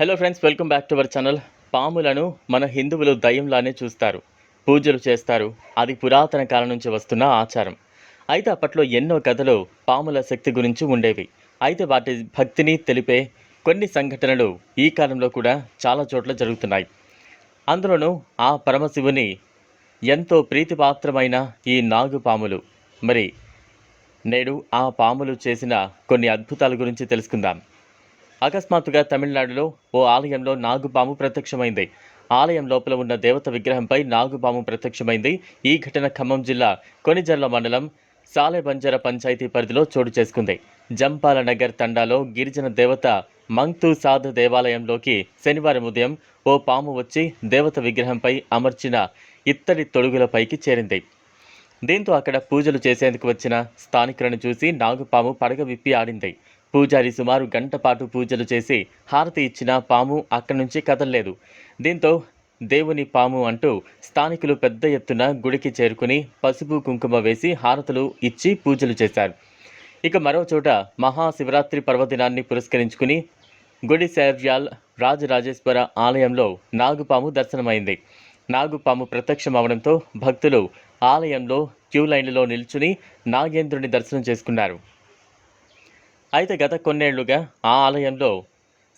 Hello friends welcome back to our channel పాములను మన హిందువులు దయ్యంలానే చూస్తారు. పూజలు చేస్తారు. అది పురాతన కాలం నుంచి వస్తున్న ఆచారం. అయితే అప్పట్లో ఎన్నో కథలు పాముల శక్తి గురించి ఉండేవి. అయితే వాటి భక్తిని తెలిపే కొన్ని సంఘటనలు ఈ కాలంలో కూడా చాలా చోట్ల జరుగుతున్నాయి. అందులోనూ ఆ పరమశివుని ఎంతో ప్రీతిపాత్రమైన ఈ నాగు పాములు. మరి నేడు ఆ పాములు చేసిన కొన్ని అద్భుతాల గురించి తెలుసుకుందాం. అకస్మాత్తుగా తమిళనాడులో ఓ ఆలయంలో నాగుపాము ప్రత్యక్షమైంది. ఆలయం లోపల ఉన్న దేవత విగ్రహంపై నాగుపాము ప్రత్యక్షమైంది. ఈ ఘటన ఖమ్మం జిల్లా కొనిజర్ల మండలం సాలెబంజర పంచాయతీ పరిధిలో చోటు చేసుకుంది. జంపాల నగర్ తండాలో గిరిజన దేవత మంగ్తు సాధ్ దేవాలయంలోకి శనివారం ఉదయం ఓ పాము వచ్చి దేవత విగ్రహంపై అమర్చిన ఇత్తడి తొడుగులపైకి చేరింది. దీంతో అక్కడ పూజలు చేసేందుకు వచ్చిన స్థానికులను చూసి నాగుపాము పడగ విప్పి ఆడింది. పూజారి సుమారు గంట పాటు పూజలు చేసి హారతి ఇచ్చిన పాము అక్కడి నుంచి కదలలేదు. దీంతో దేవుని పాము అంటూ స్థానికులు పెద్ద ఎత్తున గుడికి చేరుకుని పసుపు కుంకుమ వేసి హారతులు ఇచ్చి పూజలు చేశారు. ఇక మరో చోట మహాశివరాత్రి పర్వదినాన్ని పురస్కరించుకుని గుడి సేవ్యాల్ రాజరాజేశ్వర ఆలయంలో నాగుపాము దర్శనమైంది. నాగుపాము ప్రత్యక్షమవడంతో భక్తులు ఆలయంలో క్యూ లైన్లలో నిల్చుని నాగేంద్రుని దర్శనం చేసుకున్నారు. అయితే గత కొన్నేళ్ళుగా ఆ ఆలయంలో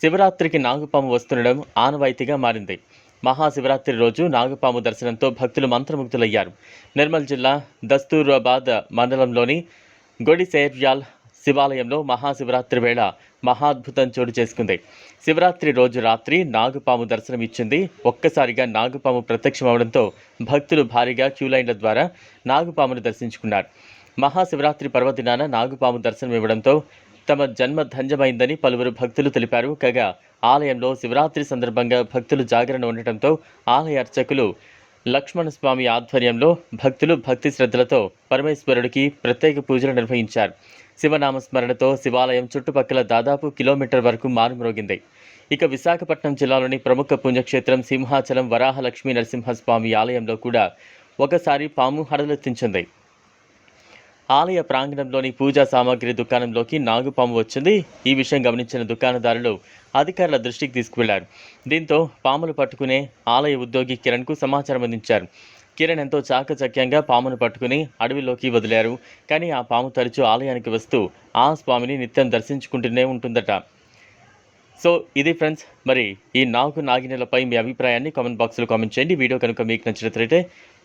శివరాత్రికి నాగుపాము వస్తుండడం ఆనవాయితీగా మారింది. మహాశివరాత్రి రోజు నాగపాము దర్శనంతో భక్తులు మంత్రముగ్ధులయ్యారు. నిర్మల్ జిల్లా దస్తూరాబాద్ మండలంలోని గొడిసేర్యాల్ శివాలయంలో మహాశివరాత్రి వేళ మహాద్భుతం చోటు చేసుకుంది. శివరాత్రి రోజు రాత్రి నాగుపాము దర్శనం ఇచ్చింది. ఒక్కసారిగా నాగుపాము ప్రత్యక్షమవడంతో భక్తులు భారీగా క్యూ లైన్ల ద్వారా నాగుపామును దర్శించుకున్నారు. మహాశివరాత్రి పర్వదినాన నాగుపాము దర్శనం ఇవ్వడంతో తమ జన్మ ధన్యమైందని పలువురు భక్తులు తెలిపారు. కాగా ఆలయంలో శివరాత్రి సందర్భంగా భక్తులు జాగరణ ఉండటంతో ఆలయ అర్చకులు లక్ష్మణ స్వామి ఆధ్వర్యంలో భక్తులు భక్తి శ్రద్ధలతో పరమేశ్వరుడికి ప్రత్యేక పూజలు నిర్వహించారు. శివనామస్మరణతో శివాలయం చుట్టుపక్కల దాదాపు కిలోమీటర్ వరకు మారుమ్రోగింది. ఇక విశాఖపట్నం జిల్లాలోని ప్రముఖ పుణ్యక్షేత్రం సింహాచలం వరాహలక్ష్మీ నరసింహస్వామి ఆలయంలో కూడా ఒకసారి పాము హడలెత్తించింది. ఆలయ ప్రాంగణంలోని పూజా సామాగ్రి దుకాణంలోకి నాగుపాము వచ్చింది. ఈ విషయం గమనించిన దుకాణదారులు అధికారుల దృష్టికి తీసుకువెళ్ళారు. దీంతో పాములు పట్టుకునే ఆలయ ఉద్యోగి కిరణ్కు సమాచారం అందించారు. కిరణ్ ఎంతో చాకచక్యంగా పామును పట్టుకుని అడవిలోకి వదిలారు. కానీ ఆ పాము తరచూ ఆలయానికి వస్తూ ఆ స్వామిని నిత్యం దర్శించుకుంటూనే ఉంటుందట. సో ఇది ఫ్రెండ్స్ మరి ఈ నాగు నాగినలపై మీ అభిప్రాయాన్ని కామెంట్ బాక్స్లో కామెంట్ చేయండి. వీడియో కనుక మీకు నచ్చినట్లయితే